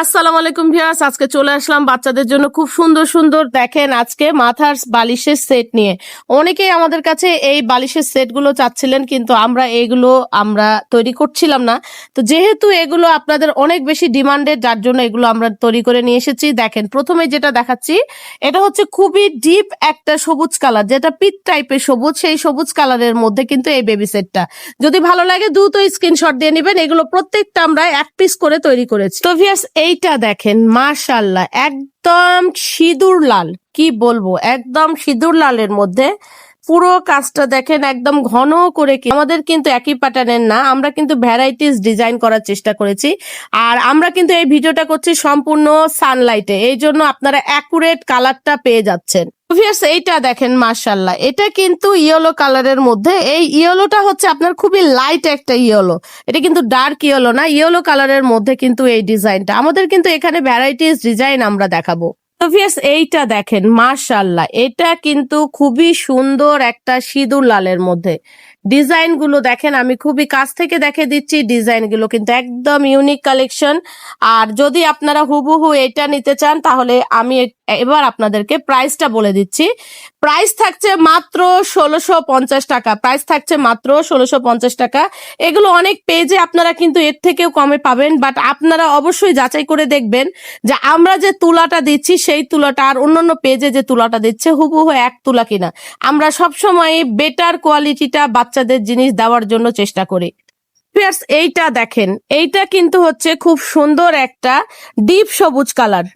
আসসালামু আলাইকুম ভিউয়ার্স, আজকে চলে আসলাম বাচ্চাদের জন্য খুব সুন্দর সুন্দর, দেখেন আজকে মাথার বালিশের সেট নিয়ে। অনেকেই আমাদের কাছে এই বালিশের সেটগুলো চাচ্ছিলেন, কিন্তু আমরা এগুলো আমরা তৈরি করছিলাম না। তো যেহেতু এগুলো আপনাদের অনেক বেশি ডিমান্ডেড যার জন্য এগুলো আমরা তৈরি করে নিয়ে এসেছি, দেখেন প্রথমে যেটা দেখাচ্ছি, এটা হচ্ছে খুবই ডিপ একটা সবুজ কালার, যেটা পিট টাইপের সবুজ, সেই সবুজ কালারের মধ্যে কিন্তু এই বেবি সেটটা। যদি ভালো লাগে, দ্রুত স্ক্রিনশট দিয়ে নেবেন, এগুলো প্রত্যেকটা আমরা এক পিস করে তৈরি করেছি। তো ভিয়ার্স এইটা দেখেন মাশাল্লাহ একদম সিঁদুর লাল। কি বলব, একদম সিঁদুর লালের মধ্যে। পুরো কাজটা দেখেন, একদম ঘন করে আমাদের কিন্তু একই প্যাটার্নের না, আমরা কিন্তু ভ্যারাইটিস ডিজাইন করার চেষ্টা করেছি। আর আমরা কিন্তু এই ভিডিওটা করছি সম্পূর্ণ সানলাইটে এই জন্য আপনারা অ্যাকুরেট কালারটা পেয়ে যাচ্ছেন। Obvious, এইটা দেখেন মার্শাল্লাহ এটা কিন্তু ইয়েলো কালারের মধ্যে। এই ইয়েলোটা হচ্ছে আপনার খুবই লাইট একটা ইয়েলো। এটা কিন্তু ডার্ক ইয়েলো না ইয়েলো কালারের মধ্যে কিন্তু এই ডিজাইনটা। আমাদের কিন্তু এখানে ভ্যারাইটিস ডিজাইন আমরা দেখাবো। এইটা দেখেন মার্শাল্লাহ এটা কিন্তু খুবই সুন্দর একটা সিঁদুর লালের মধ্যে। ডিজাইনগুলো দেখেন, আমি খুবই কাছ থেকে দেখে দিচ্ছি ডিজাইনগুলো কিন্তু একদম ইউনিক কালেকশন আর যদি আপনারা হুবহু এটা নিতে চান, তাহলে আমি এবার আপনাদেরকে প্রাইসটা বলে দিচ্ছি। প্রাইস থাকছে মাত্র ষোলোশো পঞ্চাশ টাকা। প্রাইস থাকছে মাত্র ষোলোশো পঞ্চাশ টাকা। এগুলো অনেক পেজে আপনারা কিন্তু এর থেকেও কমে পাবেন বাট আপনারা অবশ্যই যাচাই করে দেখবেন যে আমরা যে তুলাটা দিচ্ছি, সেই তুলাটা আর অন্যান্য পেজে যে তুলাটা দিচ্ছে, হুবহু এক তুলা কিনা। আমরা সবসময় বেটার কোয়ালিটিটা বাচ্চাদের জিনিস দেওয়ার জন্য চেষ্টা করি। এইটা দেখেন। এইটা কিন্তু হচ্ছে খুব সুন্দর একটা ডিপ সবুজ কালার।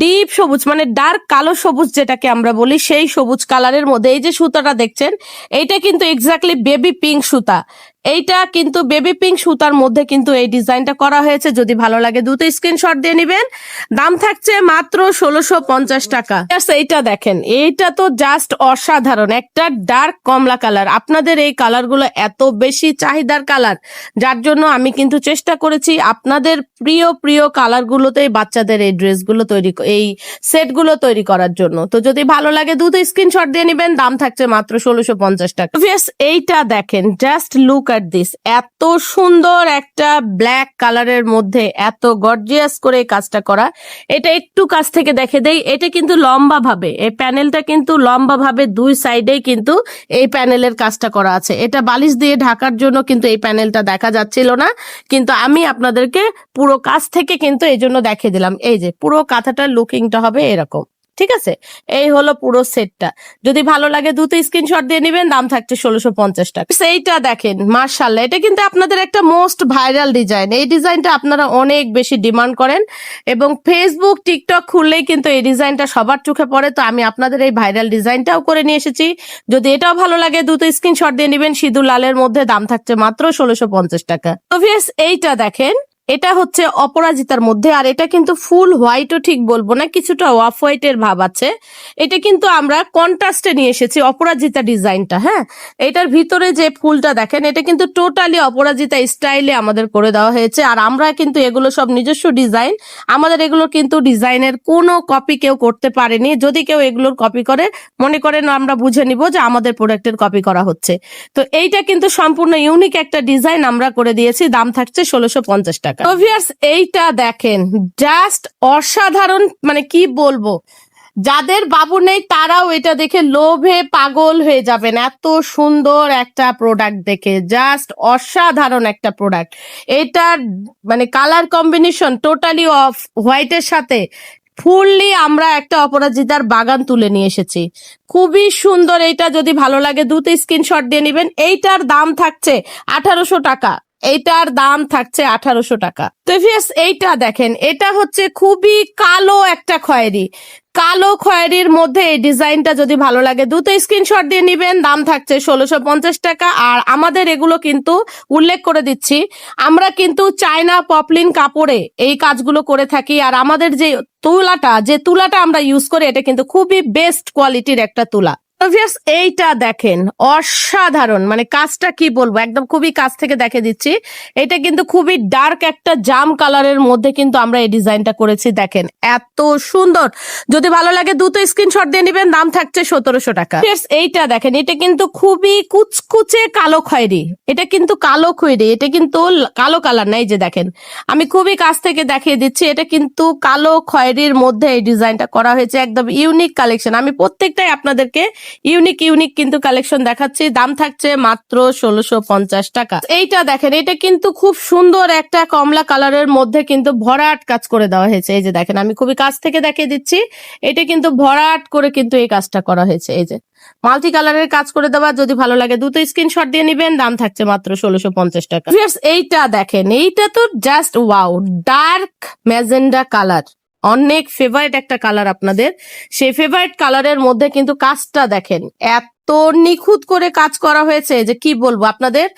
ডিপ সবুজ মানে ডার্ক কালো সবুজ যেটাকে আমরা বলি, সেই সবুজ কালারের মধ্যে এই যে সুতাটা দেখছেন, এইটা কিন্তু এক্স্যাক্টলি বেবি পিঙ্ক সুতা। এইটা কিন্তু বেবি পিঙ্ক সুতার মধ্যে কিন্তু এই ডিজাইনটা করা হয়েছে। যদি ভালো লাগে দুটো স্ক্রিনশট দিয়ে নেবেন। দাম থাকছে মাত্র ষোলোশো পঞ্চাশ টাকা। এইটা দেখেন। এইটা তো জাস্ট অসাধারণ। একটা ডার্ক কমলা কালার আপনাদের এই কালারগুলো এত বেশি চাহিদার কালার যার জন্য আমি কিন্তু চেষ্টা করেছি আপনাদের প্রিয় প্রিয় কালারগুলোতেই বাচ্চাদের এই ড্রেসগুলো তৈরি এই সেটগুলো তৈরি করার জন্য। তো যদি ভালো লাগে দুটো স্ক্রিনশট দিয়ে নেবেন। দাম থাকছে মাত্র ষোলোশো পঞ্চাশ টাকা। এইটা দেখেন। জাস্ট লুক অ্যাট দিস এত সুন্দর একটা ব্ল্যাক কালারের মধ্যে এত গর্জিয়াস করে কাজটা করা। এটা একটু কাছ থেকে দেখে দেই। এটা কিন্তু লম্বা ভাবে এই প্যানেলটা কিন্তু লম্বা ভাবে দুই সাইডেই কিন্তু এই প্যানেলের কাজটা করা আছে। এটা বালিশ দিয়ে ঢাকার জন্য কিন্তু এই প্যানেলটা দেখা যাচ্ছিল না, কিন্তু আমি আপনাদেরকে পুরো কাছ থেকে কিন্তু এই জন্য দেখিয়ে দিলাম। এই যে পুরো কাঁথাটার লুকিংটা হবে এরকম। ঠিক আছে? এই হলো পুরো সেটটা যদি ভালো লাগে দুটো স্ক্রিনশট দিয়ে নেবেন, দাম থাকছে ষোলোশো পঞ্চাশ টাকা। সেইটা দেখেন মার্শাল্লাহ এটা কিন্তু আপনাদের একটা মোস্ট ভাইরাল ডিজাইন এই ডিজাইনটা আপনারা অনেক বেশি ডিমান্ড করেন এবং ফেসবুক টিকটক খুললেই কিন্তু এই ডিজাইনটা সবার চোখে পড়ে। তো আমি আপনাদের এই ভাইরাল ডিজাইনটাও করে নিয়ে এসেছি। যদি এটাও ভালো লাগে দুটো স্ক্রিনশট দিয়ে নেবেন। সিঁদুর লালের মধ্যে দাম থাকছে মাত্র ষোলোশো পঞ্চাশ টাকা। অবভিয়াস এইটা দেখেন এটা হচ্ছে অপরাজিতার মধ্যে, আর এটা কিন্তু ফুল হোয়াইটও ঠিক বলব না, কিছুটা অফ হোয়াইটের ভাব আছে। এটা কিন্তু আমরা কন্ট্রাস্টে নিয়ে এসেছি অপরাজিতা ডিজাইনটা হ্যাঁ? এটার ভিতরে যে ফুলটা দেখেন, এটা কিন্তু টোটালি অপরাজিতা স্টাইলে আমাদের করে দেওয়া হয়েছে, আর আমরা কিন্তু এগুলো সব নিজস্ব ডিজাইন। আমাদের এগুলো কিন্তু ডিজাইনের কোনো কপি কেউ করতে পারেনি। যদি কেউ এগুলোর কপি করে, মনে করেন আমরা বুঝে নিব যে আমাদের প্রোডাক্টের কপি করা হচ্ছে। তো এইটা কিন্তু সম্পূর্ণ ইউনিক একটা ডিজাইন আমরা করে দিয়েছি, দাম থাকছে ষোলোশো পঞ্চাশ টাকা। Obvious, এইটা দেখেন জাস্ট অসাধারণ মানে কি বলব যাদের বাবু নেই তারাও এটা দেখে লোভে পাগল হয়ে যাবেন। এত সুন্দর একটা প্রোডাক্ট দেখে জাস্ট অসাধারণ একটা প্রোডাক্ট এটার মানে কালার কম্বিনেশন টোটালি অফ হোয়াইটের সাথে ফুললি আমরা একটা অপরাজিতার বাগান তুলে নিয়ে এসেছি। খুবই সুন্দর এইটা যদি ভালো লাগে দুটো স্ক্রিনশট দিয়ে নেবেন। এইটার দাম থাকছে আঠারোশো টাকা। এইটার দাম থাকছে আঠারোশো টাকা। তো ভিয়াস এইটা দেখেন, এটা হচ্ছে খুবই কালো একটা খয়েরি। কালো খয়েরির মধ্যে এই ডিজাইনটা যদি ভালো লাগে দুটো স্ক্রিনশট দিয়ে নিবেন। দাম থাকছে ষোলোশো পঞ্চাশ টাকা। আর আমাদের এগুলো কিন্তু উল্লেখ করে দিচ্ছি, আমরা কিন্তু চায়না পপলিন কাপড়ে এই কাজগুলো করে থাকি। আর আমাদের যে তুলাটা যে তুলাটা আমরা ইউজ করি, এটা কিন্তু খুবই বেস্ট কোয়ালিটির একটা তুলা। এইটা দেখেন, অসাধারণ। মানে কাজটা কি বলব? একদম খুবই কাছ থেকে দেখে দিচ্ছি। এটা কিন্তু খুবই ডার্ক একটা জাম কালারের মধ্যে কিন্তু আমরা এই ডিজাইনটা করেছি, দেখেন। এত সুন্দর। যদি ভালো লাগে দুটো স্ক্রিনশট দিয়ে নেবেন, দাম থাকছে সতেরোশো টাকা। এইটা দেখেন, এটা কিন্তু খুবই কুচকুচে কালো খয়েরি। এটা কিন্তু কালো খয়েরি, এটা কিন্তু কালো কালার নাই যে দেখেন। আমি খুবই কাছ থেকে দেখিয়ে দিচ্ছি, এটা কিন্তু কালো খয়েরির মধ্যে এই ডিজাইনটা করা হয়েছে। একদম ইউনিক কালেকশন আমি প্রত্যেকটাই আপনাদেরকে ইউনিক ইউনিক কিন্তু কালেকশন দেখাচ্ছি। দাম থাকছে মাত্র ষোলোশো পঞ্চাশ টাকা। এইটা দেখেন, এটা কিন্তু খুব সুন্দর একটা কমলা কালারের মধ্যে কিন্তু ভরাট কাজ করে দেওয়া হয়েছে। এই যে দেখেন, আমি খুবই কাছ থেকে দেখিয়ে দিচ্ছি। এটা কিন্তু ভরাট করে কিন্তু এই কাজটা করা হয়েছে। এই যে মাল্টি কালারের কাজ করে দেওয়া, যদি ভালো লাগে দুটো স্ক্রিনশট দিয়ে নিবেন। দাম থাকছে মাত্র ষোলোশো পঞ্চাশ টাকা। এইটা দেখেন, এইটা তো just wow dark magenta colour অনেক ফেভারিট একটা কালার আপনাদের। সেই ফেভারিট কালারের মধ্যে কিন্তু কাজটা দেখেন এত নিখুঁত করে কাজ করা হয়েছে যে কি বলব, আপনাদের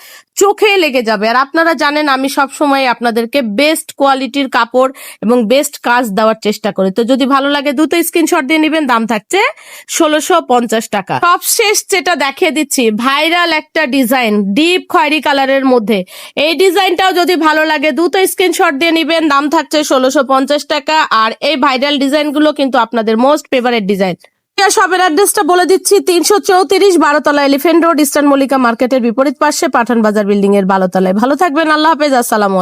চোখে লেগে যাবে। আর আপনারা জানেন আমি সব সময় আপনাদেরকে বেস্ট কোয়ালিটির কাপড় এবং বেস্ট কাজ দেওয়ার চেষ্টা করি। তো যদি ভালো লাগে দুটো স্ক্রিনশট দিয়ে নেবেন, দাম থাকছে ষোলোশো পঞ্চাশ টাকা। সবশেষ যেটা দেখিয়ে দিচ্ছি ভাইরাল একটা ডিজাইন ডিপ খয়েরি কালারের মধ্যে। এই ডিজাইনটাও যদি ভালো লাগে দুটো স্ক্রিনশট দিয়ে নেবেন, দাম থাকছে ষোলোশো পঞ্চাশ টাকা। আর এই ভাইরাল ডিজাইনগুলো কিন্তু আপনাদের মোস্ট ফেভারিট ডিজাইন শপের অ্যাড্রেসটা বলে দিচ্ছি, তিনশো চৌত্রিশ বারোতলা এলিফেন্ট রোড, ইস্টার্ন মল্লিকা মার্কেটের বিপরীত পাশে পাঠান বাজার বিল্ডিং এর বারোতলায়। ভালো থাকবেন, আল্লাহ হাফেজ, আসসালাম